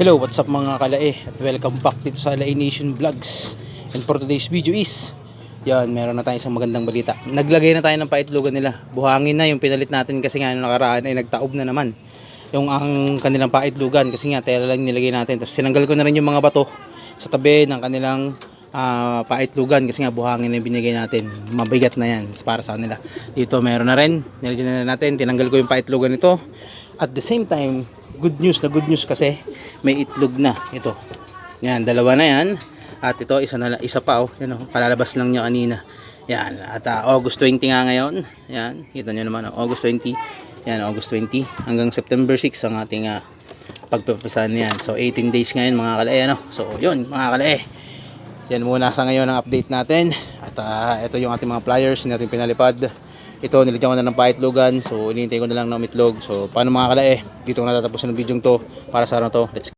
Hello, what's up mga kalae? At welcome back dito sa Alae Nation Vlogs. And for today's video is yan, meron na tayong isang magandang balita. Naglagay na tayo ng paitlogan nila. Buhangin na yung pinalit natin kasi nga nakaraan ay nagtaob na naman yung ang kanilang paitlogan. Kasi nga tela lang nilagay natin. Tapos sinanggal ko na rin yung mga bato sa tabi ng kanilang ah, paitlugan kasi nga buhangin na yung binigay natin. Mabigat na yan para sa kanila. Dito meron na rin. Nilagyan na natin. Tinanggal ko yung paitlugan nito. At the same time good news na good news kasi may itlog na. Ito. Yan dalawa na yan. At ito isa na isa pa oh. Yan oh. Kalalabas lang niya kanina. Yan at ah, August 20 nga ngayon. Yan kita niyo naman oh, August 20 yan August 20 hanggang September 6 ang ating uh, pagpapasahan niyan so 18 days ngayon mga kalae ano? So yun mga kalae. Yan muna sa ngayon ang update natin. At ah, ito yung ating mga flyers na natin pinalipad. Ito, nilagyan ko na ng paitlogan. So, inintay ko na lang ng itlog. So, paano mga kalae? Dito ko natatapusin ang video to para sa na to. Let's